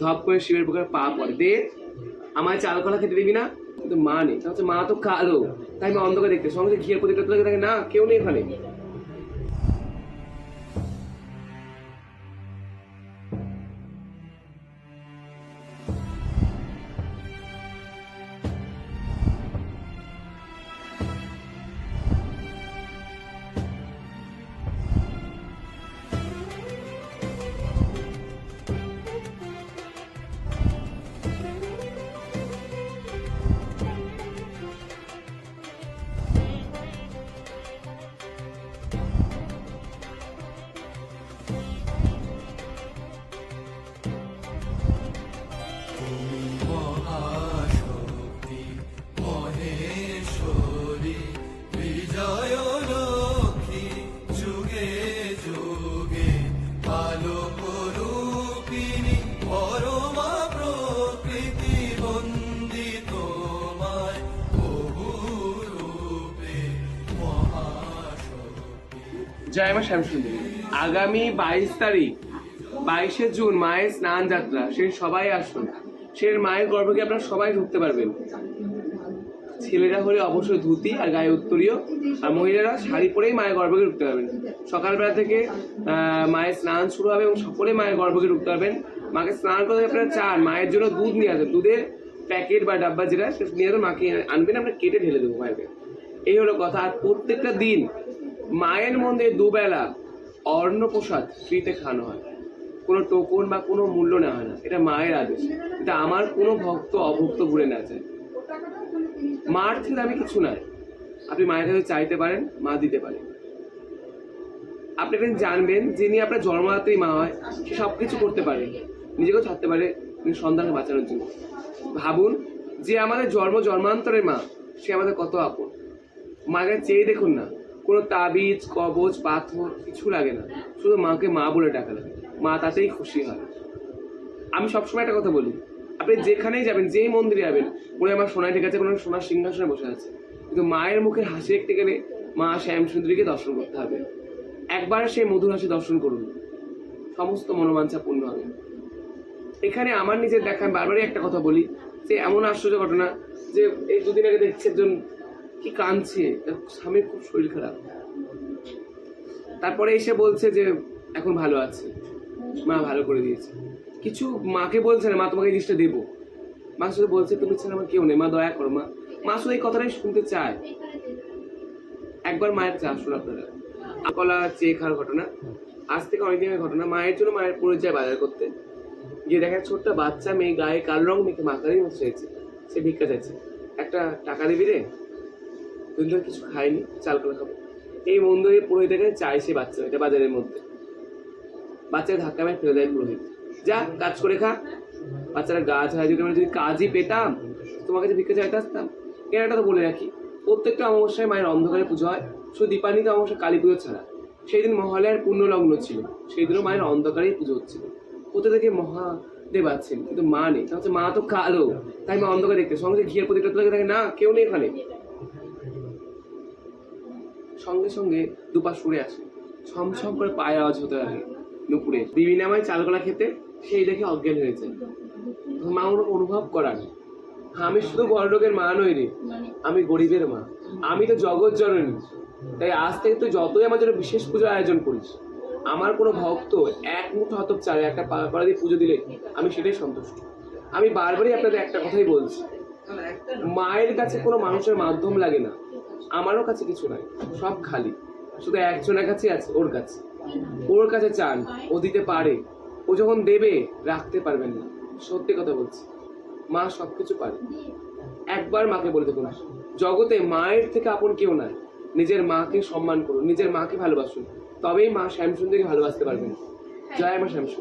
ধপ করে শিবের বুকের পা পড়ে। দে, আমায় চাল কলা খেতে দিবি না? কিন্তু মা নেই। মা তো কালো। তাই আমি অন্ধকার দেখতে। সঙ্গে প্রতিটা তুলে দেখে না, কেউ নেই ওখানে। মহাশক্তি জয় মা শ্যামসুন্দরী আগামী বাইশ তারিখ, বাইশে জুন মায়ের স্নান যাত্রা সে সবাই আসুন। সে মায়ের গর্ভকে আপনারা সবাই ঢুকতে পারবেন? ছেলেরা হলে অবশ্যই ধুতি আর গায়ে উত্তরীয়, আর মহিলারা শাড়ি পরেই মায়ের গর্ভকে ঢুকতে পারবেন। সকালবেলা থেকে মায়ের স্নান শুরু হবে এবং সকলে মায়ের গর্ভকে ঢুকতে পারবেন। মাকে স্নান করতে আপনারা চান, মায়ের জন্য দুধ নিয়ে আসবেন। দুধের প্যাকেট বা ডাব্বা যেটা, সেটা নিয়ে আসবেন মাকে আনবেন, আমরা কেটে ঢেলে দেবো মায়ের এই হলো কথা। আর প্রত্যেকটা দিন মায়ের মধ্যে দুবেলা অন্ন প্রসাদ ফ্রিতে খাওয়ানো হয়। কোনো টোকন বা কোনো মূল্য নেওয়া হয় না। এটা মায়ের আদেশ। এটা আমার কোনো ভক্ত অভক্ত ঘুরে না যায়। মার থেকে আমি কিছু নাই। আপনি মায়ের কাছে চাইতে পারেন, মা দিতে পারেন আপনি একদিন জানবেন, যিনি আপনার জন্মদাত্রী মা হয়, সে সব কিছু করতে পারে। নিজেকেও ছাড়তে পারে সন্তানকে বাঁচানোর জন্য। ভাবুন, যে আমাদের জন্ম জন্মান্তরের মা, সে আমাদের কত আপন। মাকে চেয়ে দেখুন না। কোনো তাবিজ, কবজ, পাথর কিছু লাগে না। শুধু মাকে মা বলে ডাকা লাগে। মা তাতেই খুশি হয়। আমি সবসময় একটা কথা বলি, আপনি যেখানেই যাবেন, যেই মন্দিরে যাবেন, মনে আমার সোনায় ঠিক আছে কোনো সোনার সিংহাসনে বসে আছে। কিন্তু মায়ের মুখে হাসি দেখতে গেলে মা শ্যাম সুন্দরীকে দর্শন করতে হবে। একবার সেই মধুর হাসি দর্শন করুন। সমস্ত মনোবাঞ্ছা পূর্ণ হবে। এখানে আমার নিজের দেখা বারবারই একটা কথা বলি যে, এমন আশ্চর্য ঘটনা যে, এই দুদিন আগে দেখছি একজন কি কাঁদছে? স্বামীর খুব শরীর খারাপ। তারপরে এসে বলছে যে, এখন ভালো আছে। মা ভালো করে দিয়েছে। কিছু মাকে বলছে না, মা, তোমাকে জিনিসটা দেবো। মা শুধু বলছে, তুমি ছাড়া আমার কেউ নেই। মা, দয়া করো, মা। মা শুধু এই কথাটাই শুনতে চায়। একবার মায়ের চা আসুন আপনারা। কলা চেয়ে খাওয়ার ঘটনা, আজ থেকে অনেক দিনের ঘটনা। মায়ের জন্য মায়ের পরিচয় বাজার করতে। গিয়ে দেখা ছোট্ট বাচ্চা, মেয়ে গায়ে কালো রং মেখে মাকারই মতো হয়েছে। সে ভিক্ষা চাইছে। একটা টাকা দিবি রে? ধরে কিছু খায়নি চাল করে খাব। এই মন্দিরে পুরোহিত এখানে সে বাচ্চা এটা বাজারের মধ্যে। বাচ্চাকে ধাক্কা মেরে ফেলে দেয় পুরোহিত। যা, কাজ করে খা। বাচ্চারা গাছ হয় যদি আমরা যদি কাজই পেতাম, তোমাকে যে ভিক্ষা চাইতে আসতাম। একটা তো বলে রাখি। প্রত্যেকটা অমাবস্যায় মায়ের অন্ধকারে পুজো হয়। শুধু দীপান্বিত অমাবস্যা, কালী পুজো ছাড়া। সেই দিন মহালয়ার পূর্ণলগ্ন ছিল। সেই দিনও মায়ের অন্ধকারেই পুজো হচ্ছিল। কোথা থেকে মহাদেব আছেন? কিন্তু মা নেই। তা হচ্ছে মা তো কালো। তাই মা অন্ধকারে দেখতে। সঙ্গে ঘিয়ের প্রতিটা দেখে না, কেউ নেই ওখানে সঙ্গে সঙ্গে দুপা সরে আসে। ছমছম করে পায়ের আওয়াজ হতে লাগে দুপুরে দিবি না আমায় চালকলা খেতে, সেই দেখে অজ্ঞান হয়েছে মা ওর অনুভব করার। আমি শুধু বড়লোকের মা নই রে, আমি গরিবের মা। আমি তো জগৎ জননী। তাই আজ থেকে তুই যতই আমার জন্য বিশেষ পুজোর আয়োজন করিস, আমার কোনো ভক্ত এক মুঠো হতক চায় একটা পাড়া দিয়ে পুজো দিলে আমি সেটাই সন্তুষ্ট। আমি বারবারই আপনাদের একটা কথাই বলছি। মায়ের কাছে কোনো মানুষের মাধ্যম লাগে না। আমারও কাছে কিছু নাই সব খালি। শুধু একজনের কাছে আছে ওর কাছে। ওর কাছে চান ও দিতে পারে। ও যখন দেবে রাখতে পারবেন না। সত্যি কথা বলছি। মা সবকিছু পারে। একবার মাকে বলে দেখুন জগতে মায়ের থেকে আপন কেউ নাই। নিজের মাকে সম্মান করুন নিজের মাকে ভালোবাসুন। তবেই মা শ্যামসুন্দরকে ভালোবাসতে পারবেন। জয় মা শ্যামসুন্দর।